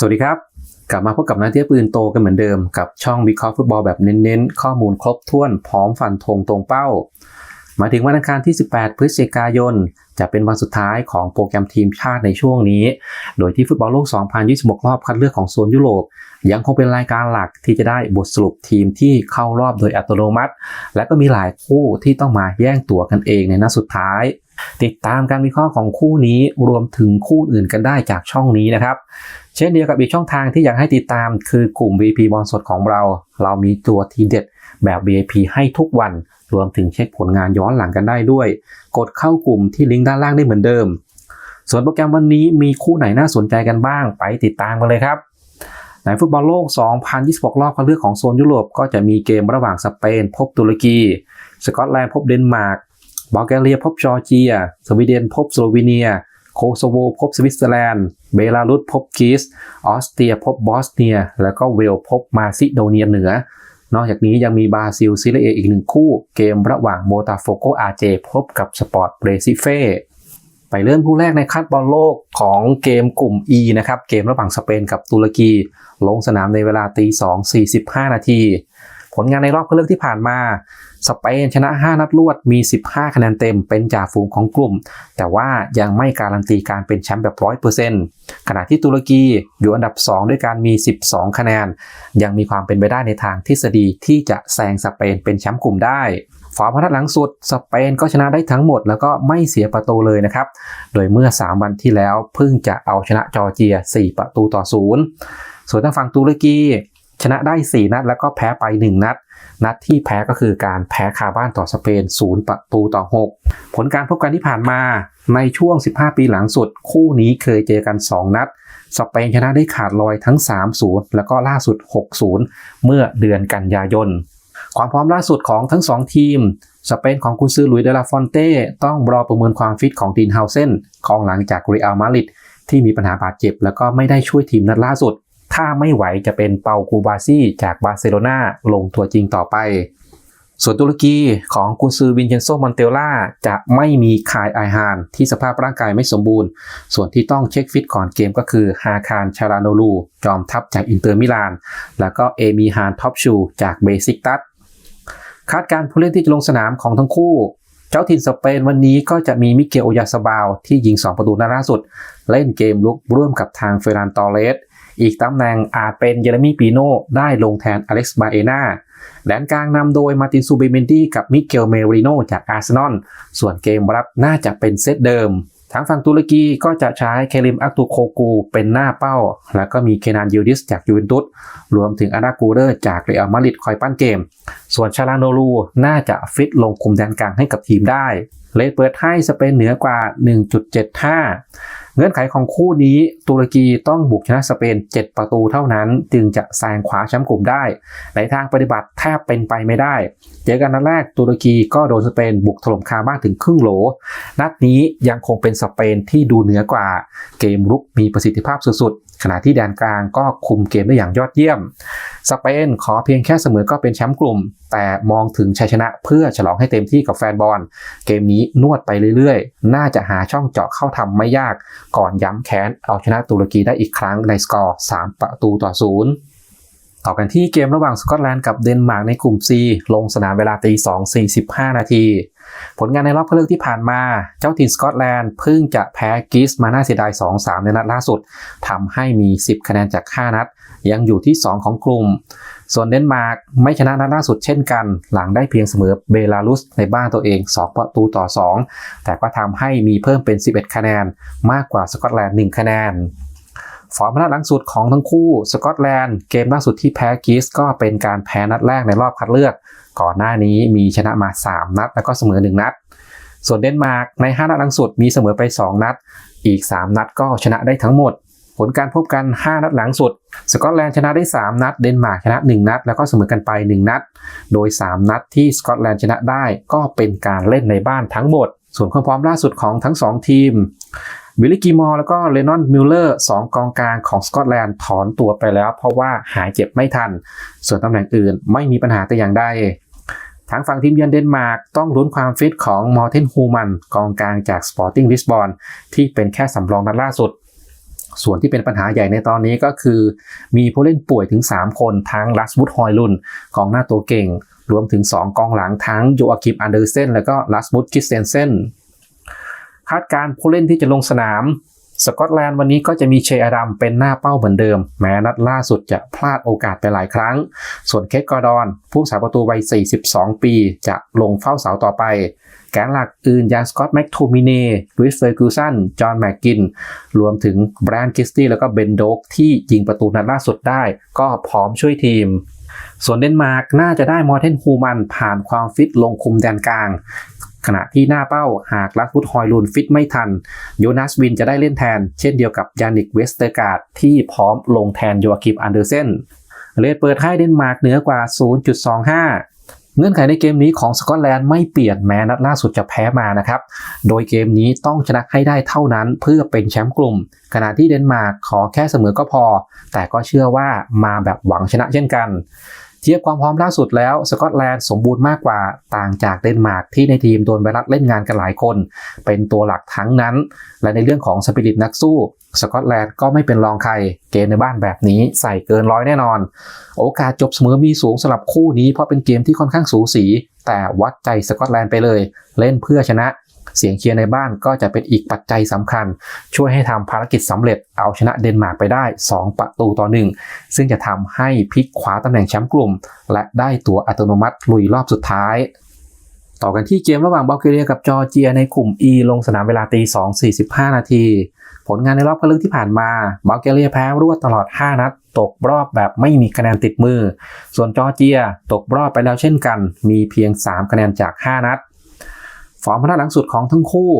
สวัสดีครับ กลับมาพบกับนักเที่ยวปืนโตกันเหมือนเดิมกับช่องวิเคราะห์ฟุตบอลแบบเน้นๆ ข้อมูลครบถ้วนพร้อมฟันธงตรงเป้า มาถึงวันอังคารที่ 18 พฤศจิกายน จะเป็นวันสุดท้ายของโปรแกรมทีมชาติในช่วงนี้ โดยที่ฟุตบอลโลก 2026 รอบคัดเลือกของโซนยุโรป ยังคงเป็นรายการหลักที่จะได้บทสรุปทีมที่เข้ารอบโดยอัตโนมัติ และก็มีหลายคู่ที่ต้องมาแย่งตั๋วกันเองในนัดสุดท้าย ติดตามการวิเคราะห์ของคู่นี้รวมถึงคู่อื่นกันได้จากช่องนี้นะครับ เช่นเดียวกับอีกช่องทางที่อยากให้ติดตามคือกลุ่ม VIP บอลสดของเรา เรามีตัวทีเด็ดแบบ VIP ให้ทุกวัน รวมถึงเช็คผลงานย้อนหลังกันได้ด้วย กดเข้ากลุ่มที่ลิงก์ด้านล่างได้เหมือนเดิม ส่วนโปรแกรมวันนี้มีคู่ไหนน่าสนใจกันบ้าง ไปติดตามกันเลยครับในฟุตบอลโลก 2026 รอบคัดเลือกของโซนยุโรปก็จะมีเกมระหว่างสเปน พบตุรกี สกอตแลนด์พบเดนมาร์ก บัลแกเรียพบจอร์เจีย สวีเดนพบสโลวีเนีย โคโซโวพบสวิตเซอร์แลนด์ เบลารุสพบกรีซออสเตรียพบบอสเนีย แล้วก็เวลพบมาซิโดเนียเหนือ นอกจากนี้ยังมีบราซิลซิเลเออีกหนึ่งคู่ เกมระหว่างโมตาโฟโกอาเจพบกับสปอร์ตเรซิเฟไปเริ่มคู่แรกในคัดบอลโลกของเกมกลุ่ม E นะครับ เกมระหว่างสเปนกับตุรกี ลงสนามในเวลาตี2 45 นาที ผลงานในรอบคัดเลือกที่ผ่านมา สเปนชนะ 5 นัดรวดมี 15 คะแนนเต็มเป็นจ่าฝูงของกลุ่ม แต่ว่ายังไม่การันตีการเป็นแชมป์แบบ 100%ขณะที่ตุรกีอยู่อันดับ 2 ด้วยการมี 12 คะแนน ยังมีความเป็นไปได้ในทางทฤษฎีที่จะแซงสเปนเป็นแชมป์กลุ่มได้ฝาพนัดหลังสุด สเปนก็ชนะได้ทั้งหมดแล้วก็ไม่เสียประตูเลยนะครับ โดยเมื่อ 3 วันที่แล้วเพิ่งจะเอาชนะจอร์เจีย 4 ประตูต่อ 0 ส่วนทางฝั่งตุรกี ชนะได้ 4 นัด แล้วก็แพ้ไป 1 นัด นัดที่แพ้ก็คือการแพ้คาบ้านต่อสเปน 0 ประตูต่อ 6 ผลการพบกันที่ผ่านมาในช่วง 15 ปีหลังสุด คู่นี้เคยเจอกัน 2 นัด สเปนชนะได้ขาดลอยทั้ง 3-0 แล้วก็ล่าสุด 6-0 เมื่อเดือนกันยายน ความพร้อมล่าสุดของทั้ง 2 ทีมสเปนของกุนซือลุยเดลาฟอนเต้ต้องรอประเมินความฟิตของดีนเฮาเซนกองหลังจากเรอัลมาดริดที่มีปัญหาบาดเจ็บ แล้วก็ไม่ได้ช่วยทีมนัดล่าสุด ถ้าไม่ไหวจะเป็นเปากูบาซี่จากบาร์เซโลนาลงตัวจริงต่อไป ส่วนตุรกีของกุนซือวินเชนโซมอนเตลล่าจะไม่มีคายไอฮานที่สภาพร่างกายไม่สมบูรณ์ ส่วนที่ต้องเช็คฟิตก่อนเกมก็คือฮาคารชาราโนลูจอมทัพจากอินเตอร์มิลาน แล้วก็เอมีฮานท็อปชูจากเบซิกตัสคาดการ์ผู้เล่นที่จะลงสนามของทั้งคู่เจ้าถิ่นสเปนวันนี้ก็จะมีมิเกลโอยาสบาวที่ยิง 2 ประตูนัดล่าสุด เล่นเกมลุกร่วมกับทางเฟรานตอเรส อีกตำแหน่งอาจเป็นเยเรมีปีโนได้ลงแทนอเล็กซ์บาเอนาแดนกลางนำโดยมาตินซูเบเมนดี้กับมิเกลเมริโนจากอาร์เซนอลส่วนเกมรับน่าจะเป็นเซตเดิมทางฝั่งตุรกีก็จะใช้เคลิมอักตูโคกูเป็นหน้าเป้า แล้วก็มีเคนานยูดิสจากยูเวนตุส รวมถึงอารากูเรอร์จากเรอัลมาดริดคอยปั้นเกม ส่วนชาลาโนลูน่าจะฟิตลงคุมแดนกลางให้กับทีมได้ เลดเปิดให้สเปนเหนือกว่า 1.75 เงื่อนไขของคู่นี้ตุรกีต้องบุกชนะสเปน 7 ประตูเท่านั้น จึงจะแซงขวาแชมป์กลุ่มได้ ในทางปฏิบัติแทบเป็นไปไม่ได้ เจอกันนัดแรกตุรกีก็โดนสเปนบุกถล่มคาบ้านถึงครึ่งโหล นัดนี้ยังคงเป็นสเปนที่ดูเหนือกว่า เกมรุกมีประสิทธิภาพสุดๆ ขณะที่แดนกลางก็คุมเกมได้อย่างยอดเยี่ยม สเปนขอเพียงแค่เสมอก็เป็นแชมป์กลุ่ม แต่มองถึงชัยชนะเพื่อฉลองให้เต็มที่กับแฟนบอล เกมนี้นวดไปเรื่อยๆ น่าจะหาช่องเจาะเข้าทำไม่ยาก ก่อนย้ำแค้นเอาชนะตุรกีได้อีกครั้งในสกอร์ 3 ประตูต่อ 0 ต่อกันที่เกมระหว่างสกอตแลนด์กับเดนมาร์กในกลุ่ม C ลงสนามเวลาตี2 45 นาที ผลงานในรอบคัดเลือกที่ผ่านมา เจ้าถิ่นสกอตแลนด์เพิ่งจะแพ้กรีซมาน่าเสียดาย 2-3 ในนัดล่าสุดทำให้มี 10 คะแนนจาก 5 นัด ยังอยู่ที่ 2 ของกลุ่ม ส่วนเดนมาร์กไม่ชนะนัดล่าสุดเช่นกัน หลังได้เพียงเสมอเบลารุสในบ้านตัวเอง 2 ประตูต่อ 2 แต่ก็ทำให้มีเพิ่มเป็น 11 คะแนน มากกว่าสกอตแลนด์ 1 คะแนน ฟอร์มนัดหลังสุดของทั้งคู่สกอตแลนด์เกมล่าสุดที่แพ้กรีซก็เป็นการแพ้นัดแรกในรอบคัดเลือก ก่อนหน้านี้มีชนะมา 3 นัด แล้วก็เสมอ 1 นัด ส่วนเดนมาร์กใน 5 นัดหลังสุดมีเสมอไป 2 นัด อีก 3 นัดก็ชนะได้ทั้งหมด ผลการพบกัน 5 นัดหลังสุด สกอตแลนด์ชนะได้ 3 นัด เดนมาร์กชนะ 1 นัด แล้วก็เสมอกันไป 1 นัด โดย 3 นัดที่สกอตแลนด์ชนะได้ก็เป็นการเล่นในบ้านทั้งหมด ส่วนความพร้อมล่าสุดของทั้ง 2 ทีม วิลลี่กีมอร์แล้วก็เลนอนมิลเลอร์สองกองกลางของสกอตแลนด์ถอนตัวไปแล้ว เพราะว่าหายเจ็บไม่ทัน ส่วนตำแหน่งอื่นไม่มีปัญหาแต่อย่างใดทางฝั่งทีมเยือนเดนมาร์กต้องลุ้นความฟิตของมอร์เทนฮูมันกองกลางจากสปอร์ติ้งลิสบอนที่เป็นแค่สำรองนัดล่าสุด ส่วนที่เป็นปัญหาใหญ่ในตอนนี้ก็คือ มีผู้เล่นป่วยถึง 3 คนทั้งลัสบุตฮอยลุนกองหน้าตัวเก่ง รวมถึง 2 กองหลังทั้งโยอาคิมอันเดอร์เซนและก็ลัสบุตคิสเซนเซน คาดการผู้เล่นที่จะลงสนาม สกอตแลนด์วันนี้ก็จะมีเชอาดัมเป็นหน้าเป้าเหมือนเดิม แม้นัดล่าสุดจะพลาดโอกาสไปหลายครั้ง ส่วนเคทกอร์ดอน ผู้สาประตูวัย 42 ปี จะลงเฝ้าเสาต่อไป แกนหลักอื่นอย่างสกอตแม็กโทมิเน่ลุยส์เฟอร์กูสัน จอห์นแม็กกิน รวมถึงแบรนด์คิสตี้แล้วก็เบนโดกที่ยิงประตูนัดล่าสุดได้ ก็พร้อมช่วยทีมส่วนเดนมาร์กน่าจะได้มอร์เทนฮูมันผ่านความฟิตลงคุมแดนกลาง ขณะที่หน้าเป้าหากลัสฟุตฮอยลูนฟิตไม่ทัน โยนัสวินจะได้เล่นแทน เช่นเดียวกับยานิกเวสเตอร์การ์ดที่พร้อมลงแทนโยอาคิมอันเดอร์เซนเลดเปิดให้เดนมาร์กเหนือกว่า 0.25เงื่อนไขในเกมนี้ของสกอตแลนด์ไม่เปลี่ยนแม้นัดล่าสุดจะแพ้มานะครับ โดยเกมนี้ต้องชนะให้ได้เท่านั้นเพื่อเป็นแชมป์กลุ่ม ขณะที่เดนมาร์กขอแค่เสมอก็พอ แต่ก็เชื่อว่ามาแบบหวังชนะเช่นกัน เทียบความพร้อมล่าสุดแล้วสกอตแลนด์สมบูรณ์มากกว่าต่างจากเดนมาร์กที่ในทีมโดนไวรัสเล่นงานกันหลายคน เป็นตัวหลักทั้งนั้น และในเรื่องของสปิริตนักสู้สกอตแลนด์ก็ไม่เป็นรองใคร เกมในบ้านแบบนี้ใส่เกินร้อยแน่นอน โอกาสจบเสมอมีสูงสำหรับคู่นี้เพราะเป็นเกมที่ค่อนข้างสูสี แต่วัดใจสกอตแลนด์ไปเลย เล่นเพื่อชนะ เสียงเชียร์ในบ้านก็จะเป็นอีกปัจจัยสำคัญ ช่วยให้ทำภารกิจสำเร็จเอาชนะเดนมาร์กไปได้ 2 ประตูต่อหนึ่งซึ่งจะทำให้พลิกขวาตำแหน่งแชมป์กลุ่ม และได้ตัวอัตโนมัติลุยรอบสุดท้าย ต่อกันที่เกมระหว่างบัลแกเรียกับจอร์เจียในกลุ่ม E ลงสนามเวลาตี2 45 นาทีผลงานในรอบคัดเลือกที่ผ่านมาบัลแกเรียแพ้รวดตลอด 5 นัด ตกรอบแบบไม่มีคะแนนติดมือ ส่วนจอร์เจีย ตกรอบไปแล้วเช่นกัน มีเพียง 3 คะแนนจาก 5 นัด ฟอร์มนัดหลังสุดของทั้งคู่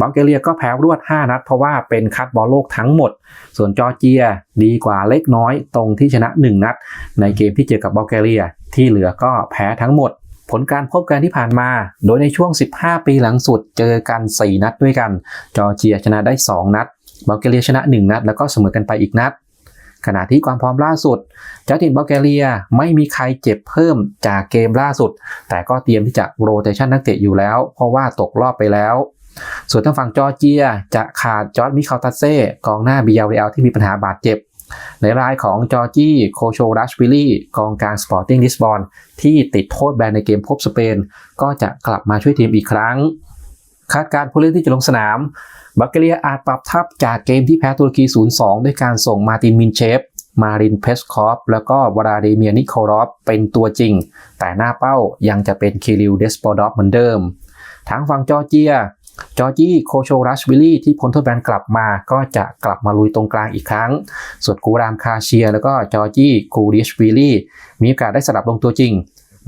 บัลแกเรียก็แพ้รวด 5 นัด เพราะว่าเป็นคัดบอลโลกทั้งหมด ส่วนจอร์เจียดีกว่าเล็กน้อยตรงที่ชนะ 1 นัด ในเกมที่เจอกับบัลแกเรีย ที่เหลือก็แพ้ทั้งหมด ผลการพบกันที่ผ่านมา โดยในช่วง 15 ปีหลังสุดเจอกัน 4 นัดด้วยกัน จอร์เจียชนะได้ 2 นัดบัลแกเรียชนะ 1 นัด แล้วก็เสมอกันไปอีกนัด ขณะที่ความพร้อมล่าสุด เจ้าถิ่นบัลแกเรียไม่มีใครเจ็บเพิ่มจากเกมล่าสุด แต่ก็เตรียมที่จะโรเตชันนักเตะอยู่แล้ว เพราะว่าตกรอบไปแล้ว ส่วนทางฝั่งจอร์เจียจะขาดจอร์ดมิคาลตัเซ่กองหน้าบียาเรียลที่มีปัญหาบาดเจ็บ ในรายของจอร์จี้โคโชรัชวิลลี่กองกางสปอร์ติ้งลิสบอนที่ติดโทษแบนในเกมพบสเปน ก็จะกลับมาช่วยทีมอีกครั้งคาดการผู้เล่นที่จะลงสนาม บัลแกเรียอาจปรับทับจากเกมที่แพ้ตุรกี 0-2 ด้วยการส่งมาตินมินเชฟ มารินเพสคอฟ แล้วก็วลาดิเมียนิโคลอฟเป็นตัวจริง แต่หน้าเป้ายังจะเป็นคิริลเดสปอดอฟเหมือนเดิม ทางฝั่งจอร์เจีย จอร์จี้โคโชรัชวิลลี่ที่พ้นโทษแบนกลับมาก็จะกลับมาลุยตรงกลางอีกครั้ง ส่วนกูรามคาเชีย แล้วก็จอร์จี้กูริชวิลลี่มีโอกาสได้สลับลงตัวจริง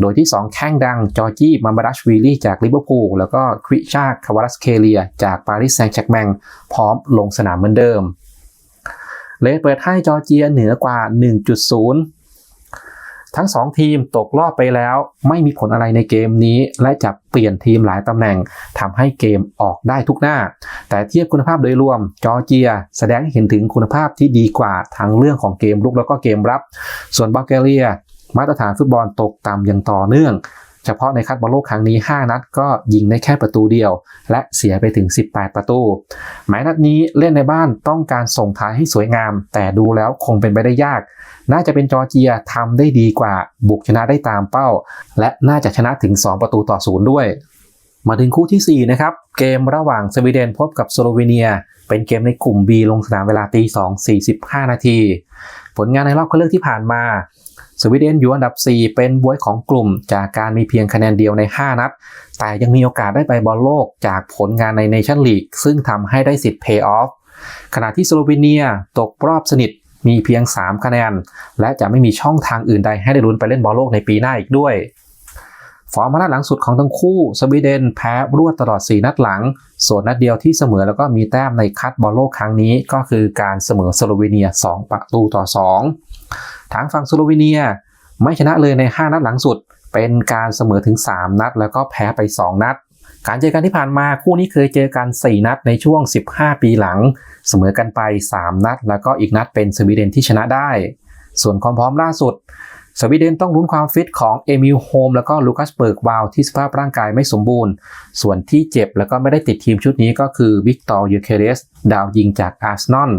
โดยที่ 2 แข้งดังจอร์จี้มาบารัชวิลลี่จากลิเวอร์พูลแล้วก็ควิชาคาวารัสเคเลีย จากปารีสแซงต์แชร์กแมงพร้อมลงสนามเหมือนเดิม เลดเปิดให้จอร์เจียเหนือกว่า 1.0ทั้ง 2 ทีมตกรอบไปแล้ว ไม่มีผลอะไรในเกมนี้ และจะเปลี่ยนทีมหลายตำแหน่งทำให้เกมออกได้ทุกหน้า แต่เทียบคุณภาพโดยรวม จอร์เจีย แสดงให้เห็นถึงคุณภาพที่ดีกว่าทั้งเรื่องของเกมรุกแล้วก็เกมรับ ส่วนบัลแกเรีย มาตรฐานฟุตบอลตกต่ำอย่างต่อเนื่อง เฉพาะในคัดบอลโลกครั้งนี้ 5 นัดก็ยิงได้แค่ประตูเดียว และเสียไปถึง 18 ประตูแม้นัดนี้เล่นในบ้านต้องการส่งท้ายให้สวยงาม แต่ดูแล้วคงเป็นไปได้ยาก น่าจะเป็นจอร์เจียทำได้ดีกว่า บุกชนะได้ตามเป้า และน่าจะชนะถึง 2 ประตูต่อศูนย์ด้วยมาถึงคู่ที่ 4 นะครับ เกมระหว่างสวีเดนพบกับสโลวีเนีย เป็นเกมในกลุ่ม B ลงสนามเวลาตี2 45 นาที ผลงานในรอบคัดเลือกที่ผ่านมา สวีเดนอยู่อันดับ 4 เป็นบวยของกลุ่ม จากการมีเพียงคะแนนเดียวใน 5 นัด แต่ยังมีโอกาสได้ไปบอลโลกจากผลงานในเนชั่นลีกซึ่งทำให้ได้สิทธิ์เพย์ออฟขณะที่สโลวีเนียตกรอบสนิทมีเพียง 3 คะแนน และจะไม่มีช่องทางอื่นใดให้ได้ลุ้นไปเล่นบอลโลกในปีหน้าอีกด้วย ฟอร์มนัดหลังสุดของทั้งคู่ สวีเดนแพ้รวดตลอด 4 นัดหลัง ส่วนนัดเดียวที่เสมอแล้วก็มีแต้มในคัดบอลโลกครั้งนี้ ก็คือการเสมอสโลวีเนีย 2 ประตูต่อ 2 ทางฝั่งสโลวีเนีย ไม่ชนะเลยใน 5 นัดหลังสุด เป็นการเสมอถึง 3 นัด แล้วก็แพ้ไป 2 นัด การเจอกันที่ผ่านมาคู่นี้เคยเจอกัน 4 นัดในช่วง 15 ปีหลัง เสมอกันไป 3 นัด แล้วก็อีกนัดเป็นสวีเดนที่ชนะได้ ส่วนความพร้อมล่าสุดสวีเดนต้องลุ้นความฟิตของเอมิลโฮมแล้วก็ลูคัสเบิร์กวาวที่สภาพร่างกายไม่สมบูรณ์ ส่วนที่เจ็บแล้วก็ไม่ได้ติดทีมชุดนี้ก็คือวิกตอร์ยูเคเรสดาวยิงจากอาร์เซนอล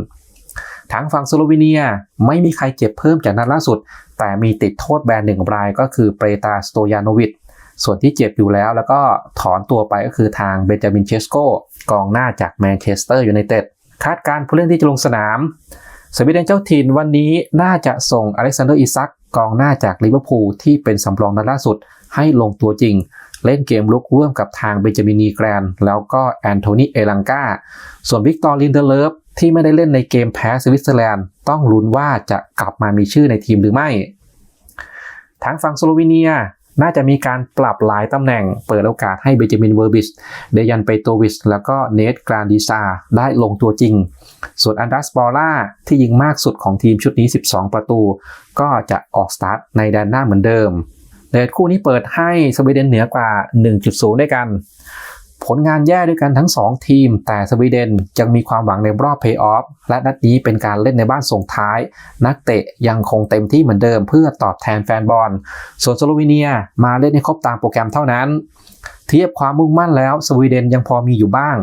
ทางฝั่งสโลวีเนียไม่มีใครเจ็บเพิ่มจากนัดล่าสุด แต่มีติดโทษแบนหนึ่งรายก็คือเปรตาสโตยานวิชส่วนที่เจ็บอยู่แล้วแล้วก็ถอนตัวไปก็คือทางเบนจามินเชสโกกองหน้าจากแมนเชสเตอร์ยูไนเต็ดคาดการผู้เล่นที่จะลงสนามสวีเดนเจ้าถิ่นวันนี้น่าจะส่งอเล็กซานเดอร์อิซักกองหน้าจากลิเวอร์พูลที่เป็นสำรองนัดล่าสุดให้ลงตัวจริง เล่นเกมลุกร่วมกับทางเบนจามินีแกรน แล้วก็แอนโทนีเอลังกาส่วนวิกตอร์ลินเดเลฟ ที่ไม่ได้เล่นในเกมแพ้สวิตเซอร์แลนด์ต้องลุ้นว่าจะกลับมามีชื่อในทีมหรือไม่ ทางฝั่งสโลวีเนียน่าจะมีการปรับหลายตำแหน่งเปิดโอกาสให้เบนจามินเวอร์บิช เดยันเปโตวิช แล้วก็เนทกรานดิซาได้ลงตัวจริง ส่วนอันดัสบอล่าที่ยิงมากสุดของทีมชุดนี้ 12 ประตู ก็จะออกสตาร์ทในแดนหน้าเหมือนเดิมเดทคู่นี้เปิดให้สวีเดนเหนือกว่า 1.0 ด้วยกัน ผลงานแย่ด้วยกันทั้ง 2 ทีม แต่สวีเดนยังมีความหวังในรอบเพย์ออฟและนัดนี้เป็นการเล่นในบ้านส่งท้าย นักเตะยังคงเต็มที่เหมือนเดิมเพื่อตอบแทนแฟนบอล ส่วนสโลวีเนียมาเล่นให้ครบตามโปรแกรมเท่านั้น เทียบความมุ่งมั่นแล้วสวีเดนยังพอมีอยู่บ้าง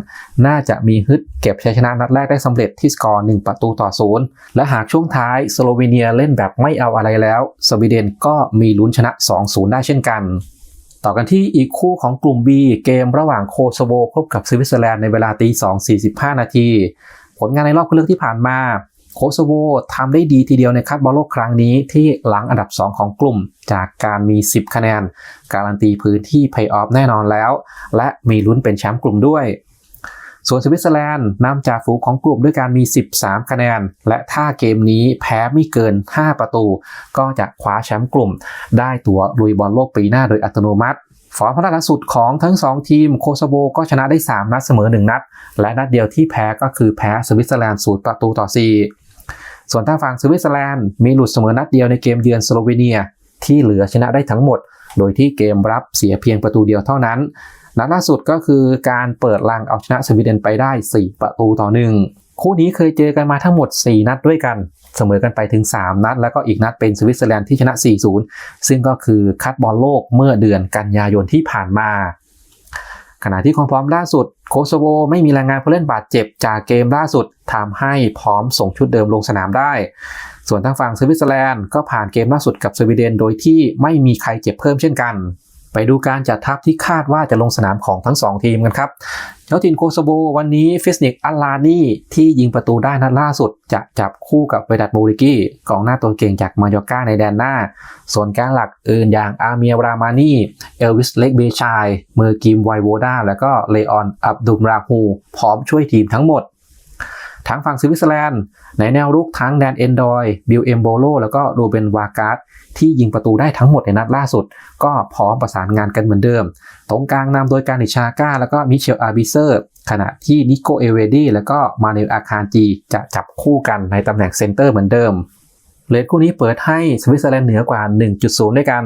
น่าจะมีฮึดเก็บชัยชนะนัดแรกได้สำเร็จที่สกอร์ 1 ประตูต่อศูนย์และหากช่วงท้ายสโลวีเนียเล่นแบบไม่เอาอะไรแล้ว สวีเดนก็มีลุ้นชนะ 2-0 ได้เช่นกัน ต่อกันที่อีกคู่ของกลุ่ม B เกมระหว่างโคโซโวพบกับสวิตเซอร์แลนด์ในเวลาตี2 45 นาที ผลงานในรอบคัดเลือกที่ผ่านมา โคโซโวทำได้ดีทีเดียวในคัดบอลโลกครั้งนี้ที่หลังอันดับ 2 ของกลุ่ม จากการมี 10 คะแนน การันตีพื้นที่เพย์ออฟแน่นอนแล้ว และมีลุ้นเป็นแชมป์กลุ่มด้วย ส่วนสวิตเซอร์แลนด์นำจากฝูงของกลุ่มด้วยการมี 13 คะแนน และถ้าเกมนี้แพ้ไม่เกิน 5 ประตู ก็จะคว้าแชมป์กลุ่ม ได้ตั๋วลุยบอลโลกปีหน้าโดยอัตโนมัติฟอร์มพนัดสุดของทั้ง 2 ทีมโคโซโวก็ชนะได้ 3 นัดเสมอ 1 นัด และนัดเดียวที่แพ้ก็คือแพ้สวิตเซอร์แลนด์0ประตูต่อ 4 ส่วนทางฝั่งสวิตเซอร์แลนด์มีหลุดเสมอนัดเดียวในเกมเยือนสโลวีเนีย ที่เหลือชนะได้ทั้งหมด โดยที่เกมรับเสียเพียงประตูเดียวเท่านั้น นัดล่าสุดก็คือการเปิดลังเอาชนะสวีเดนไปได้ 4 ประตูต่อหนึ่งคู่นี้เคยเจอกันมาทั้งหมด 4 นัดด้วยกัน เสมอกันไปถึง 3 นัด แล้วก็อีกนัดเป็นสวิตเซอร์แลนด์ที่ชนะ 4-0 ซึ่งก็คือคัดบอลโลกเมื่อเดือนกันยายนที่ผ่านมา ขณะที่ความพร้อมล่าสุดโคโซโวไม่มีรายงานผู้เล่นบาดเจ็บจากเกมล่าสุดทำให้พร้อมส่งชุดเดิมลงสนามได้ ส่วนทางฝั่งสวิตเซอร์แลนด์ก็ผ่านเกมล่าสุดกับสวีเดนโดยที่ไม่มีใครเจ็บเพิ่มเช่นกัน ไปดูการจัดทัพที่คาดว่าจะลงสนามของทั้ง 2 ทีมกันครับเจ้าถิ่นโคโซโววันนี้ฟิสนิกอัลลานีที่ยิงประตูได้นัดล่าสุด จะจับคู่กับเวดัตมูริกี้กองหน้าตัวเก่งจากมายอร์กาในแดนหน้า ส่วนกลางหลักอื่นอย่างอาเมียรามานีเอลวิสเล็กเบชายเมอร์กิมไวโวดาแล้วก็เลออนอับดุมราฮูพร้อมช่วยทีมทั้งหมด ทางฝั่งสวิตเซอร์แลนด์ในแนวรุกทั้งแดนเอนดอยบิลเอมโบโลแล้วก็โรเบนวาการ์ดที่ยิงประตูได้ทั้งหมดในนัดล่าสุด ก็พร้อมประสานงานกันเหมือนเดิม ตรงกลางนำโดยการิชาก้า แล้วก็มิเชลอาร์บิเซอร์ขณะที่นิโกเอเวดีแล้วก็มาเนลอาคารจีจะจับคู่กันในตำแหน่งเซนเตอร์เหมือนเดิมเลดคู่นี้เปิดให้สวิตเซอร์แลนด์เหนือกว่า 1.0 ด้วยกัน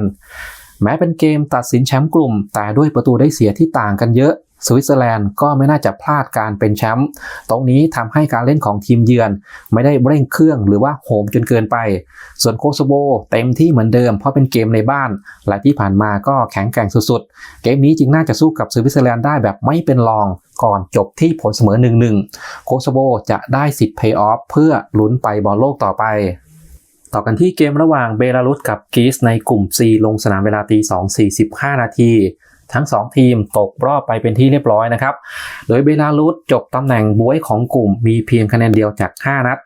แม้เป็นเกมตัดสินแชมป์กลุ่ม แต่ด้วยประตูได้เสียที่ต่างกันเยอะ สวิตเซอร์แลนด์ก็ไม่น่าจะพลาดการเป็นแชมป์ตรงนี้ทำให้การเล่นของทีมเยือน ไม่ได้เร่งเครื่องหรือว่าโหมจนเกินไป ส่วนโคโซโวเต็มที่เหมือนเดิมเพราะเป็นเกมในบ้านและที่ผ่านมาก็แข็งแกร่งสุดๆ เกมนี้จึงน่าจะสู้กับสวิตเซอร์แลนด์ได้แบบไม่เป็นรองก่อนจบที่ผลเสมอ 1-1 โคโซโวจะได้สิทธิ์เพย์ออฟเพื่อลุ้นไปบอลโลกต่อไปต่อกันที่เกมระหว่างเบลารุสกับกรีซในกลุ่ม C ลงสนามเวลาตี2 45 นาที ทั้ง 2 ทีมตกรอบไปเป็นที่เรียบร้อยนะครับ โดยเบลารุสจบตำแหน่งบวยของกลุ่ม มีเพียงคะแนนเดียวจาก 5 นัด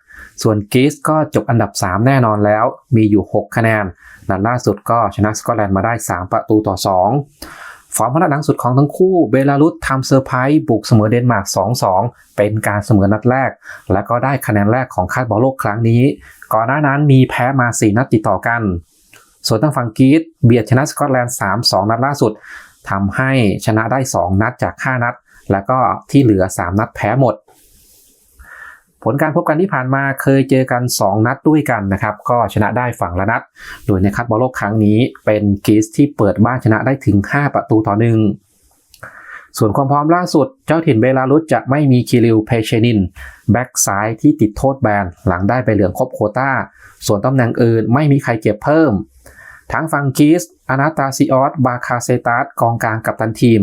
ส่วนกรีซก็จบอันดับ 3 แน่นอนแล้ว มีอยู่ 6 คะแนนนัดล่าสุดก็ชนะสกอตแลนด์มาได้ 3 ประตูต่อ 2ฟอร์มพนัดหลังสุดของทั้งคู่ เบลารุสทำเซอร์ไพรส์บุกเสมอเดนมาร์ก 2-2 เป็นการเสมอนัดแรก และก็ได้คะแนนแรกของคาดบอลโลกครั้งนี้ ก่อนหน้านั้นมีแพ้มา 4 นัดติดต่อกัน ส่วนทางฝั่งกรีซเบียดชนะสกอตแลนด์ 3-2 นัดล่าสุด ทำให้ชนะได้ 2 นัดจาก 5 นัด แล้วก็ที่เหลือ 3 นัดแพ้หมด ผลการพบกันที่ผ่านมาเคยเจอกัน 2 นัดด้วยกันนะครับ ก็ชนะได้ฝั่งละนัด โดยในคัดบอลโลกครั้งนี้เป็นกรีซที่เปิดบ้านชนะได้ถึง 5 ประตูต่อหนึ่งส่วนความพร้อมล่าสุดเจ้าถิ่นเบลารุสจะไม่มีคิริลเพเชนิน แบ็กซ้ายที่ติดโทษแบนหลังได้ไปเหลืองครบโคต้า ส่วนตำแหน่งอื่นไม่มีใครเก็บเพิ่มทางฝั่งกรีซ อนาตาซิออส บาคาเซตัสกองกลางกับตันทีม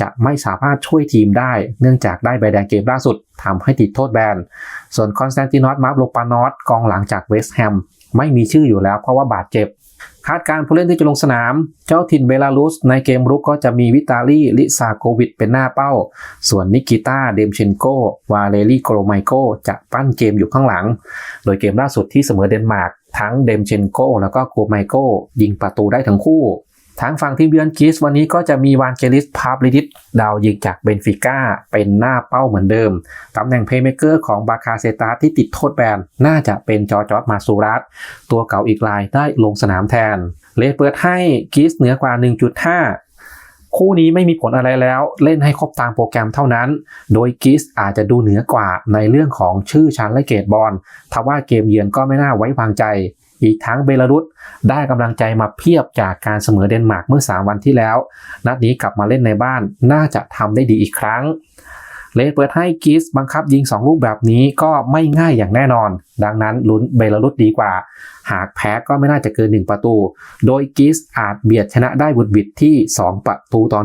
จะไม่สามารถช่วยทีมได้ เนื่องจากได้ใบแดงเกมล่าสุดทำให้ติดโทษแบน ส่วนคอนสแตนตินอสมาร์โลปานอสกองหลังจากเวสต์แฮม ไม่มีชื่ออยู่แล้วเพราะว่าบาดเจ็บ คาดการผู้เล่นที่จะลงสนาม เจ้าถิ่นเบลารุส ในเกมรุกก็จะมีวิตาลีลิซาโกวิดเป็นหน้าเป้า ส่วนนิกิต้าเดมเชนโกวาเลรีโกรไมโกจะปั้นเกมอยู่ข้างหลัง โดยเกมล่าสุดที่เสมอเดนมาร์ก ทั้งเดมเชนโกแล้วก็โกไมโกยิงประตูได้ทั้งคู่ ทางฝั่งทีมเยือนกีสวันนี้ก็จะมีวานเกลิสพาบลิดิสดาวยิงจากเบนฟิก้าเป็นหน้าเป้าเหมือนเดิม ตำแหน่งเพย์เมเกอร์ของบาคาเซตาที่ติดโทษแบน น่าจะเป็นจอจอร์มาซูรัสตัวเก่าอีกรายได้ลงสนามแทน เลเปิดให้กีสเหนือกว่า 1.5 คู่นี้ไม่มีผลอะไรแล้วเล่นให้ครบตามโปรแกรมเท่านั้น โดยกิสอาจจะดูเหนือกว่าในเรื่องของชื่อชั้นและเกตบอลทว่าเกมเยือนก็ไม่น่าไว้วางใจอีกทั้งเบลารุสได้กำลังใจมาเพียบจากการเสมอเดนมาร์กเมื่อ 3 วันที่แล้ว นัดนี้กลับมาเล่นในบ้านน่าจะทำได้ดีอีกครั้ง เลดเปิดให้กิสบังคับยิง 2 ลูกแบบนี้ก็ไม่ง่ายอย่างแน่นอน ดังนั้นลุ้นเบลารุสดีกว่า หากแพ้ก็ไม่น่าจะเกิน 1 ประตู โดยกิสอาจเบียดชนะได้บุดบิดที่ 2 ประตูต่อ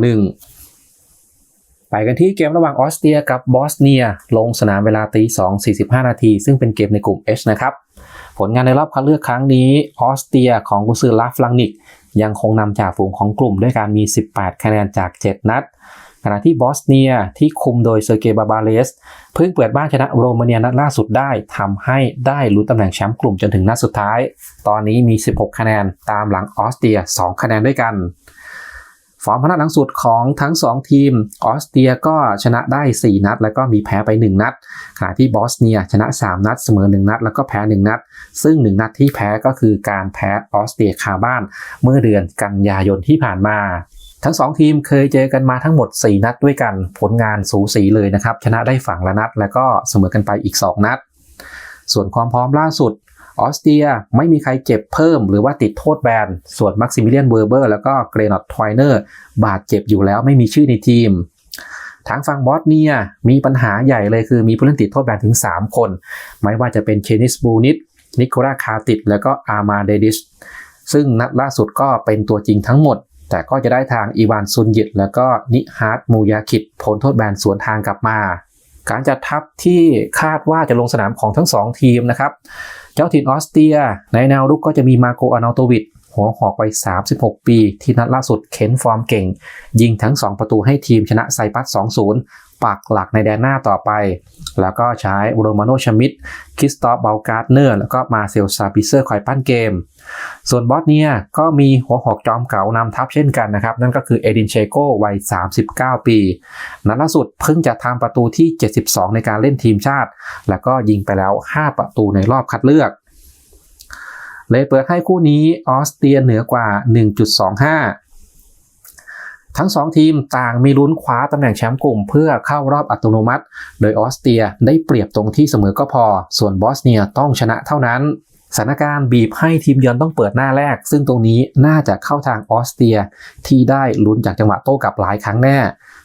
1ไปกันที่เกมระหว่างออสเตรียกับบอสเนีย ลงสนามเวลาตี2 45 นาที ซึ่งเป็นเกมในกลุ่ม H นะครับ ผลงานในรอบคัดเลือกครั้งนี้ออสเตรียของกุซือลาฟลังนิก ยังคงนำจากฝูงของกลุ่มด้วยการมี 18 คะแนนจาก 7 นัด ขณะที่บอสเนียที่คุมโดยเซอร์เกย์บาบาเลสเพิ่งเปิดบ้านชนะโรมาเนียนัดล่าสุดได้ทำให้ได้ลุ้นตำแหน่งแชมป์กลุ่มจนถึงนัดสุดท้าย ตอนนี้มี 16 คะแนนตามหลังออสเตรีย 2 คะแนนด้วยกันฟอร์มพนัดหลังสุดของทั้ง 2 ทีมออสเตรียก็ชนะได้ 4 นัด แล้วก็มีแพ้ไป 1 นัดขณะที่บอสเนียชนะ 3 นัดเสมอ 1 นัด แล้วก็แพ้ 1 นัด ซึ่ง 1 นัดที่แพ้ก็คือการแพ้ออสเตรียคาบ้านเมื่อเดือนกันยายนที่ผ่านมา ทั้ง 2 ทีมเคยเจอกันมาทั้งหมด 4 นัดด้วยกันผลงานสูสีเลยนะครับ ชนะได้ฝั่งละนัด แล้วก็เสมอกันไปอีก 2 นัด ส่วนความพร้อมล่าสุดออสเตรียไม่มีใครเจ็บเพิ่มหรือว่าติดโทษแบน ส่วนมักซิมิเลียนเวอร์เบอร์แล้วก็เกรนอตทอยเนอร์บาดเจ็บอยู่แล้วไม่มีชื่อในทีม ทางฝั่งบอสเนียมีปัญหาใหญ่เลยคือมีผู้เล่นติดโทษแบนถึง 3 คน ไม่ว่าจะเป็นเคนิสบูนิตนิโคลาคาติดแล้วก็อามาเดดิสซึ่งนัดล่าสุดก็เป็นตัวจริงทั้งหมด แต่ก็จะได้ทางอีวานซุนยิตแล้วก็นิฮาร์ดมูยาคิดพ้นโทษแบนสวนทางกลับมา การจัดทัพที่คาดว่าจะลงสนามของทั้ง 2 ทีมนะครับ เจ้าถิ่นออสเตรีย ในแนวรุกก็จะมีมาโกอานาโตวิดหัวหอกวัย36 ปี ที่นัดล่าสุดเข็นฟอร์มเก่ง ยิงทั้ง 2 ประตูให้ทีมชนะไซปัส 2-0 ปักหลักในแดนหน้าต่อไป แล้วก็ใช้โรมาโนชมิดคริสตอฟเบลการ์ดเนอร์ แล้วก็มาเซลซาปิเซอร์คอยปั้นเกม ส่วนบอสเนียก็มีหัวหอกจอมเก่านำทัพเช่นกันนะครับ นั่นก็คือเอดินเชโกวัย 39 ปี นัดล่าสุดเพิ่งจะทำประตูที่ 72 ในการเล่นทีมชาติ แล้วก็ยิงไปแล้ว 5 ประตูในรอบคัดเลือกเลยเปิดให้คู่นี้ออสเตรียเหนือกว่า 1.25 ทั้ง 2 ทีมต่างมีลุ้นคว้าตำแหน่งแชมป์กลุ่มเพื่อเข้ารอบอัตโนมัติ โดยออสเตรียได้เปรียบตรงที่เสมอก็พอ ส่วนบอสเนียต้องชนะเท่านั้นสถานการณ์บีบให้ทีมเยือนต้องเปิดหน้าแรก ซึ่งตรงนี้น่าจะเข้าทางออสเตรีย ที่ได้ลุ้นจากจังหวะโต้กลับหลายครั้งแน่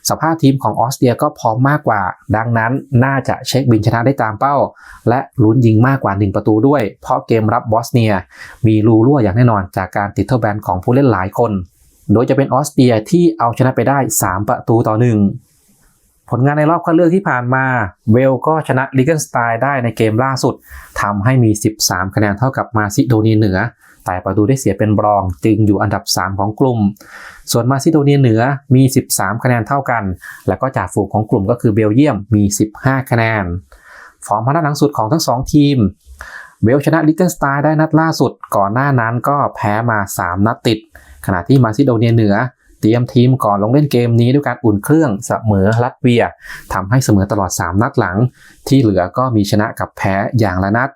สภาพทีมของออสเตรียก็พร้อมมากกว่า ดังนั้นน่าจะเช็คบินชนะได้ตามเป้า และลุ้นยิงมากกว่า 1 ประตูด้วย เพราะเกมรับบอสเนีย มีรูรั่วอย่างแน่นอนจากการติดเทอร์แบนของผู้เล่นหลายคน โดยจะเป็นออสเตรียที่เอาชนะไปได้ 3 ประตูต่อหนึ่งผลงานในรอบคัดเลือกที่ผ่านมา เวลก็ชนะลิเกนสไตน์ได้ในเกมล่าสุดทำให้มี 13 คะแนนเท่ากับมาซิโดเนียเหนือ แต่ประตูได้เสียเป็นบรองจึงอยู่อันดับ 3 ของกลุ่ม ส่วนมาซิโดเนียเหนือมี 13 คะแนนเท่ากัน แล้วก็จากฝูงของกลุ่มก็คือเบลเยียมมี 15 คะแนนฟอร์มพนัดหลังสุดของทั้ง 2 ทีมเวลชนะลิเกนสไตน์ได้นัดล่าสุด ก่อนหน้านั้นก็แพ้มา 3 นัดติด ขณะที่มาซิโดเนียเหนือเตรียมทีมก่อนลงเล่นเกมนี้ด้วยการอุ่นเครื่องเสมอลัตเวียทำให้เสมอตลอด 3 นัดหลัง ที่เหลือก็มีชนะกับแพ้อย่างละนัด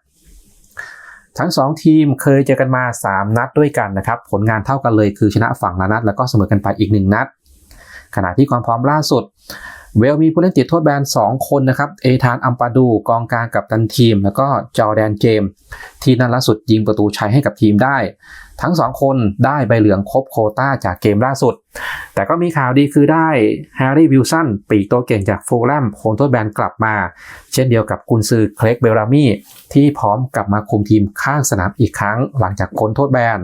ทั้ง 2 ทีมเคยเจอกันมา 3 นัดด้วยกันนะครับ ผลงานเท่ากันเลยคือชนะฝั่งละนัด แล้วก็เสมอกันไปอีก 1 นัด ขณะที่ความพร้อมล่าสุด เวลมีผู้เล่นติดโทษแบน 2 คนนะครับ เอธานอัมปาดูกองกลางกับตันทีม แล้วก็จอแดนเจม ที่นัดล่าสุดยิงประตูชัยให้กับทีมได้ ทั้ง2คนได้ใบเหลืองครบโคต้าจากเกมล่าสุด แต่ก็มีข่าวดีคือได้แฮร์รี่วิลสันปีกตัวเก่งจากฟูลแลมโคนโทษแบนกลับมา เช่นเดียวกับกุนซือเคลกเบลรามีที่พร้อมกลับมาคุมทีมข้างสนามอีกครั้งหลังจากพ้นโทษแบน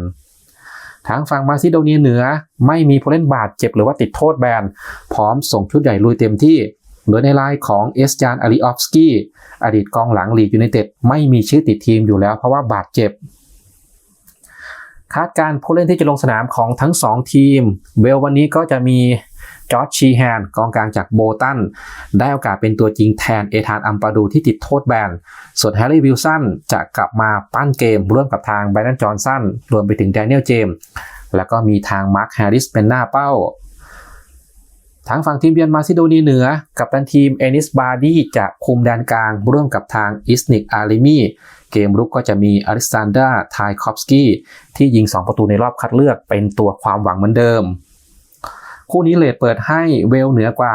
ทางฝั่งมาซิโดเนียเหนือไม่มีผู้เล่นบาดเจ็บหรือว่าติดโทษแบน พร้อมส่งชุดใหญ่ลุยเต็มที่โดยในไลน์ของเอสจานอาริออฟสกี้อดีตกองหลังลีกยูไนเต็ดไม่มีชื่อติดทีมอยู่แล้วเพราะว่าบาดเจ็บ คาดการผู้เล่นที่จะลงสนามของทั้ง 2 ทีม เวลวันนี้ก็จะมีจอร์จชีแฮนกองกลางจากโบตัน ได้โอกาสเป็นตัวจริงแทนเอธานอัมปาดูที่ติดโทษแบน ส่วนแฮร์รี่วิลสันจะกลับมาปั้นเกม ร่วมกับทางไบรอันจอห์นสันรวมไปถึงแดเนียลเจมส์แล้วก็มีทางมาร์คแฮร์ริสเป็นหน้าเป้าทางฝั่งทีมเยือนมาซิโดนียเหนือ กับตันทีมเอนิสบาร์ดี้จะคุมแดนกลางร่วมกับทางอิสนิกอาริมี เกมรุกก็จะมีอลิซานดาไทคอฟสกี้ที่ยิง 2 ประตูในรอบคัดเลือกเป็นตัวความหวังเหมือนเดิม คู่นี้เลทเปิดให้เวลเหนือกว่า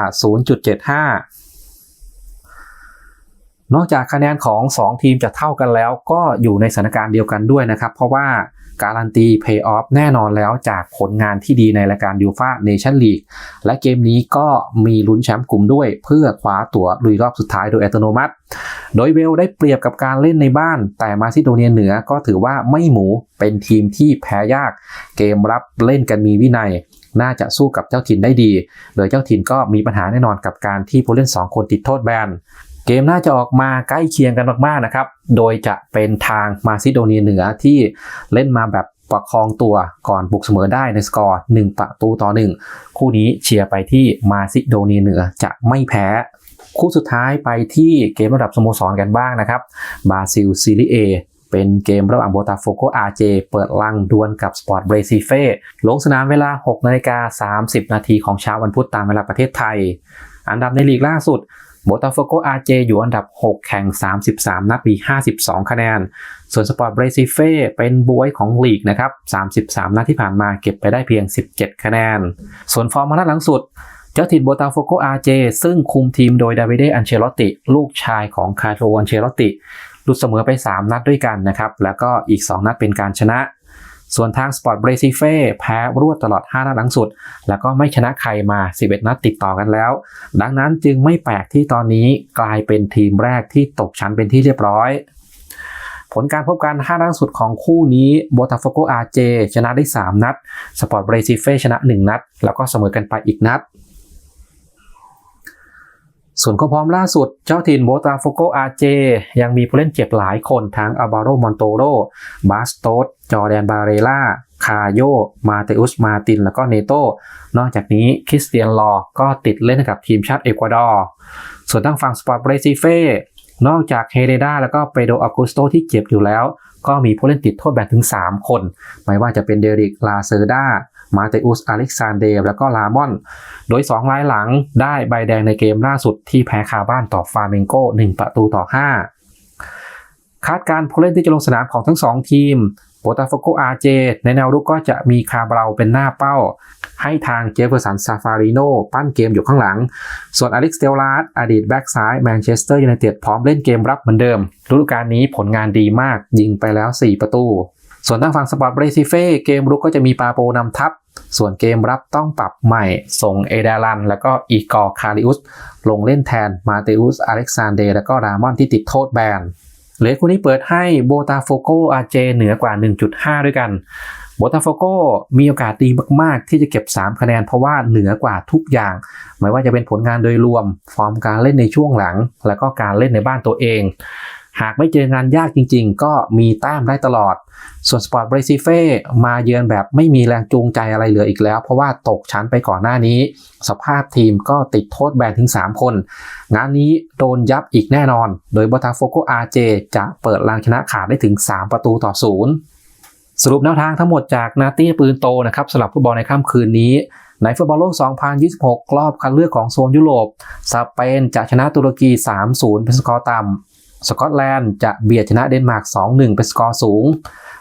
0.75 นอกจากคะแนนของ 2 ทีมจะเท่ากันแล้วก็อยู่ในสถานการณ์เดียวกันด้วยนะครับ เพราะว่า การันตีเพย์ออฟแน่นอนแล้วจากผลงานที่ดีในรายการยูฟาเนชั่นลีกและเกมนี้ก็มีลุ้นแชมป์กลุ่มด้วยเพื่อคว้าตั๋วลุยรอบสุดท้ายโดยอัตโนมัติ โดยเวลได้เปรียบกับการเล่นในบ้าน แต่มาซิโดเนียเหนือก็ถือว่าไม่หมูเป็นทีมที่แพ้ยาก เกมรับเล่นกันมีวินัยน่าจะสู้กับเจ้าถิ่นได้ดี โดยเจ้าถิ่นก็มีปัญหาแน่นอนกับการที่ผู้เล่น 2 คนติดโทษแบน เกมน่าจะออกมาใกล้เคียงกันมากๆนะครับ โดยจะเป็นทางมาซิโดเนียเหนือที่เล่นมาแบบประคองตัวก่อนบุกเสมอได้ในสกอร์ 1 ประตูต่อ 1 คู่นี้เชียร์ไปที่มาซิโดเนียเหนือจะไม่แพ้ คู่สุดท้ายไปที่เกมระดับสโมสรกันบ้างนะครับบราซิลซีรีเอเป็นเกมระหว่างโบตาโฟโกอาเจเปิดลังดวลกับสปอร์ตเบรซิเฟ่ลงสนามเวลา 6 นาฬิกา 30 นาทีของเช้าวันพุธตามเวลาประเทศไทย อันดับในลีกล่าสุด โบตาโฟโกอาเจอยู่อันดับ 6 แข่ง 33 นัดมี 52 คะแนน ส่วนสปอร์ตเบรซิเฟ่เป็นบวยของลีกนะครับ 33 นัดที่ผ่านมาเก็บไปได้เพียง 17 คะแนน ส่วนฟอร์มมานัดหลังสุด เจ้าถิ่นโบตาโฟโกอาเจซึ่งคุมทีมโดยดาวิเดอันเชลตติลูกชายของคาโตอันเชลตติหลุดเสมอไป 3 นัดด้วยกันนะครับ แล้วก็อีก 2 นัดเป็นการชนะ ส่วนทางสปอร์ตเบรซิเฟ่แพ้รวดตลอด 5 นัดหลังสุด แล้วก็ไม่ชนะใครมา 11 นัดติดต่อกันแล้ว ดังนั้นจึงไม่แปลกที่ตอนนี้กลายเป็นทีมแรกที่ตกชั้นเป็นที่เรียบร้อย ผลการพบกัน 5 นัดสุดของคู่นี้โบตาโฟโกอาเจชนะได้ 3 นัด สปอร์ตเบรซิเฟ่ชนะ 1 นัด แล้วก็เสมอกันไปอีกนัด ส่วนความพร้อมล่าสุดเจ้าถิ่นโบตาโฟโกอาเจ ยังมีผู้เล่นเจ็บหลายคนทั้งอาบาโรมอนโตโรบาสโตสจอแดนบาเรล่าคาโย มาเตอุส มาติน แล้วก็เนโต นอกจากนี้คริสเตียนลอก็ติดเล่นกับทีมชาติเอกวาดอร์ ส่วนทางฝั่งสปอร์ตเบรซิเฟ่นอกจากเฮเรดาแล้วก็เปโดอากุสโตที่เจ็บอยู่แล้ว ก็มีผู้เล่นติดโทษแบนถึง 3 คน ไม่ว่าจะเป็นเดริกลาเซอร์ดา มาเตอุสอเล็กซานเดรแล้วก็ลามอน โดย 2 รายหลังได้ใบแดงในเกมล่าสุดที่แพ้คาบ้านต่อฟาเมงโก1 ประตูต่อ 5 คาดการผู้เล่นที่จะลงสนามของทั้ง 2 ทีมโบตาฟโกอาเจในแนวรุกก็จะมีคาบราเป็นหน้าเป้า ให้ทางเจฟเฟอร์สันซาฟาริโนปั้นเกมอยู่ข้างหลัง ส่วนอเล็กซ์เตลลาร์ดอดีตแบ็กซ้ายแมนเชสเตอร์ยูไนเต็ดพร้อมเล่นเกมรับเหมือนเดิมฤดูกาลนี้ผลงานดีมากยิงไปแล้ว 4 ประตู ส่วนทางฝั่งสปอร์ตเบรซิเฟ่เกมรุกก็จะมีปาโปนำทัพ ส่วนเกมรับต้องปรับใหม่ส่งเอเดลัน แล้วก็อีกอร์คาริอุส ลงเล่นแทนมาเตอุสอเล็กซานเดร์แล้วก็รามอนที่ติดโทษแบนเหลสคู่นี้เปิดให้โบตาโฟโกอาเจเหนือกว่า 1.5 ด้วยกันโบตาโฟโกมีโอกาสดีมาก ๆ ที่จะเก็บ 3 คะแนนเพราะว่าเหนือกว่าทุกอย่าง ไม่ว่าจะเป็นผลงานโดยรวม ฟอร์มการเล่นในช่วงหลัง แล้วก็การเล่นในบ้านตัวเอง หากไม่เจองานยากจริงๆ ก็มีแต้มได้ตลอด ส่วนสปอร์ตเบรซิเฟ่มาเยือนแบบไม่มีแรงจูงใจอะไรเหลืออีกแล้ว เพราะว่าตกชั้นไปก่อนหน้านี้ สภาพทีมก็ติดโทษแบนถึง 3 คน งานนี้โดนยับอีกแน่นอน โดยบอตาโฟโกอาเจจะเปิดลางชนะขาดได้ถึง 3 ประตูต่อศูนย์สรุปแนวทางทั้งหมดจากนาตี้ปืนโตนะครับสำหรับฟุตบอลในค่ำคืนนี้ในฟุตบอลโลก 2026 รอบคัดเลือกของโซนยุโรป สเปนจะชนะตุรกี 3-0 เป็นสกอร์ต่ำ สกอตแลนด์จะเบียดชนะเดนมาร์ก 2-1 เป็นสกอร์สูง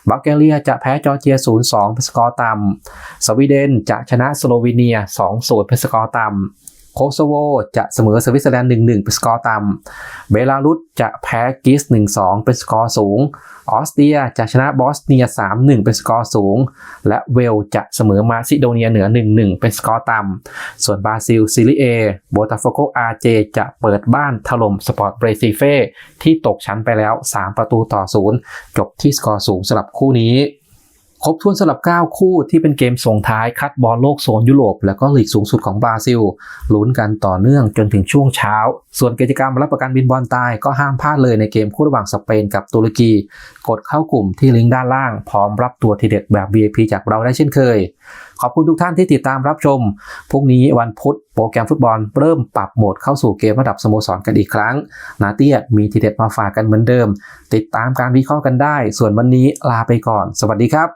บัลแกเรียจะแพ้จอร์เจีย 0-2 เป็นสกอร์ต่ำ สวีเดนจะชนะสโลวีเนีย 2-0 เป็นสกอร์ต่ำ โคโซโวจะเสมอสวิตเซอร์แลนด์ 1-1 เป็นสกอร์ต่ำเบลารุสจะแพ้กรีซ1-2 เป็นสกอร์สูง ออสเตรียจะชนะบอสเนีย 3-1 เป็นสกอร์สูง และเวลจะเสมอมาซิโดเนียเหนือ 1-1 เป็นสกอร์ต่ำ ส่วนบราซิลซีรีเอโบตาโฟโกอาร์เจจะเปิดบ้านถล่มสปอร์ตเบรซิเฟ่ที่ตกชั้นไปแล้ว 3 ประตูต่อ 0 จบที่สกอร์สูงสำหรับคู่นี้ ครบถ้วนสำหรับ 9 คู่ที่เป็นเกมส่งท้ายคัดบอลโลกโซนยุโรป และก็ลีกสูงสุดของบราซิลลุ้นกันต่อเนื่องจนถึงช่วงเช้า ส่วนกิจกรรมรับประกันบินบอลตายก็ห้ามพลาดเลยในเกมคู่ระหว่างสเปนกับตุรกี กดเข้ากลุ่มที่ลิงก์ด้านล่าง พร้อมรับตัวทีเด็ดแบบ VIP จากเราได้เช่นเคย ขอบคุณทุกท่านที่ติดตามรับชม พรุ่งนี้วันพุธโปรแกรมฟุตบอลเริ่มปรับโหมดเข้าสู่เกมระดับสโมสรกันอีกครั้ง นาเตียมีทีเด็ดมาฝากกันเหมือนเดิม ติดตามการวิเคราะห์กันได้ ส่วนวันนี้ลาไปก่อน สวัสดีครับ